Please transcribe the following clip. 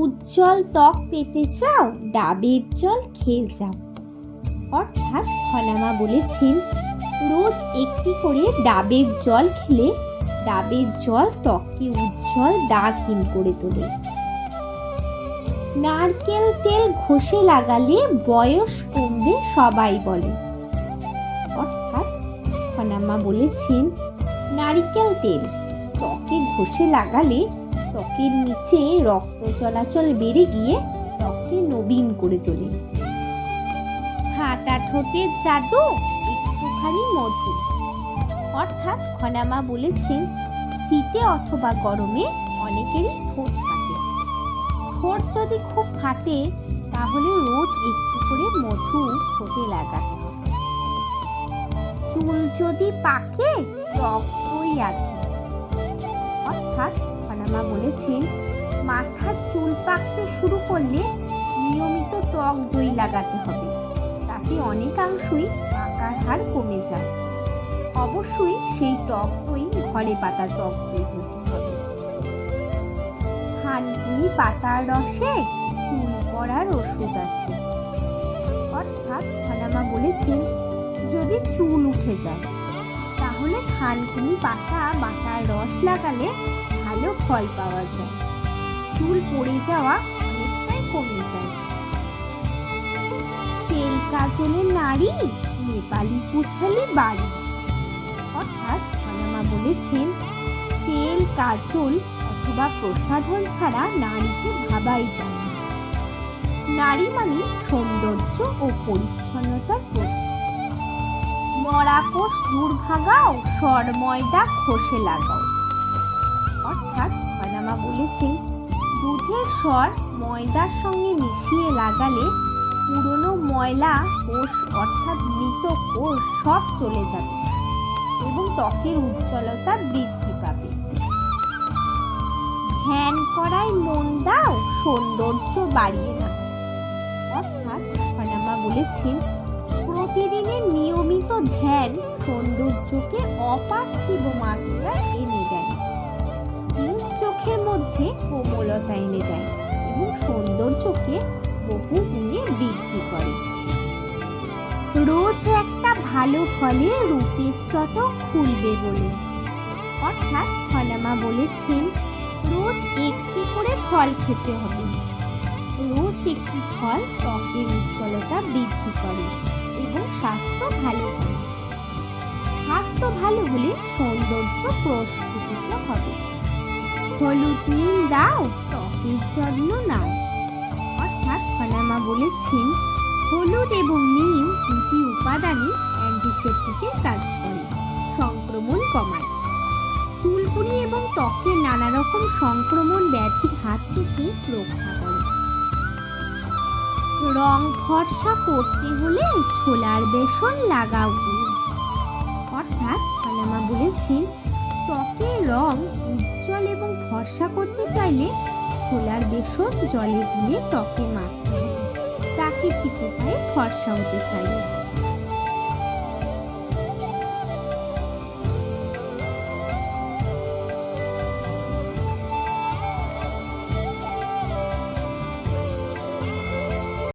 উজ্জ্বল ত্বক পেতে চাও, ডাবের জল খেয়ে যাও। অর্থাৎ খনামা বলেছেন, রোজ একটি করে ডাবের জল খেলে ডাবের জল ত্বককে উজ্জ্বল দাগহীন করে তোলে। নারকেল তেল ঘষে লাগালে বয়স কমবে সবাই বলে। অর্থাৎ খনামা বলেছেন, নারিকেল তেল ত্বকে ঘষে লাগালে ত্বকের নিচে রক্ত চলাচল বেড়ে গিয়ে ত্বককে নবীন করে তোলে। ফাটা ঠোঁটের জাদু একটুখানি মধু। অর্থাৎ খনামা বলেছেন, শীতে অথবা গরমে অনেকেরই ঠোঁট ফাটে। ঠোঁট যদি খুব ফাটে, তাহলে রোজ একটু করে মধু ঠোঁটে লাগাতে চুল যদি পাকে রক্তই আগে অর্থাৎ খনামা বলেছেন, মাথার চুল পাকতে শুরু করলে নিয়মিত টক দই লাগাতে হবে। তাতে অনেকাংশই পাকার হার কমে যায়। অবশ্যই সেই টক দই ঘরে পাতা টক দই হতে হবে। থানকুনি পাতার রসে চুল পড়ার ওষুধ আছে। অর্থাৎ খনামা বলেছেন, যদি চুল উঠে যায়, তাহলে থানকুনি পাতা বাটার রস লাগালে ভালো ফল পাওয়া যায়। চুল পড়ে যাওয়া অনেকটাই কমে যায়। তেল কাজলের নারী, নেপালি পুছালি বাড়ি। অর্থাৎ খানামা বলেছেন, তেল, কাজল অথবা প্রসাধন ছাড়া নারীকে ভাবাই যায় না। নারী মানে সৌন্দর্য ও পরিচ্ছন্নতার প্রতীক। মরাকোষ দূর ভাগাও সর ময়দা খসে লাগাও। অর্থাৎ পানামা বলেছেন দুধের স্বর ময়দার সঙ্গে মিশিয়ে লাগালে পুরনো ময়লা, কোষ অর্থাৎ মৃত কোষ সব চলে যাবে এবং ত্বকের উজ্জ্বলতা বৃদ্ধি পাবে। ধ্যান করায় মন দাও, সৌন্দর্য বাড়িয়ে না অর্থাৎ পানামা বলেছেন প্রতিদিনের নিয়মিত ধ্যান সৌন্দর্যকে অপার্থিব মাত্রা সৌন্দর্যকে বহু গুণে বৃদ্ধি করে। রোজ একটা ভালো ফলে রূপের চটক খুলবে বলে। অর্থাৎ ফলামা বলেছেন, রোজ একটি করে ফল খেতে হবে। রোজ একটি ফল ত্বকের উজ্জ্বলতা বৃদ্ধি করে এবং স্বাস্থ্য ভালো হয়। স্বাস্থ্য ভালো হলে সৌন্দর্য প্রস্ফুটিত হবে। হলুদ নিম দাও, ত্বকের যত্ন নাও। খনামা বলেছেন, হলুদ এবং নিম দুটি উপাদানই অ্যান্টিসেপ্টিকের কাজ করে, সংক্রমণ কমায়। চুলকুনি এবং ত্বকের নানা রকম সংক্রমণ ব্যাধির হাত থেকে রক্ষা করে। রং ফর্সা করতে হলে ছোলার বেসন লাগাও অর্থাৎ খালামা বলেছেন, ত্বকের রং উজ্জ্বল এবং ফর্সা করতে চাইলে ছোলার বেসন জলে গুলে ত্বকে মাখতে হবে প্রাকৃতিক উপায়ে ফর্সা হতে চাইলে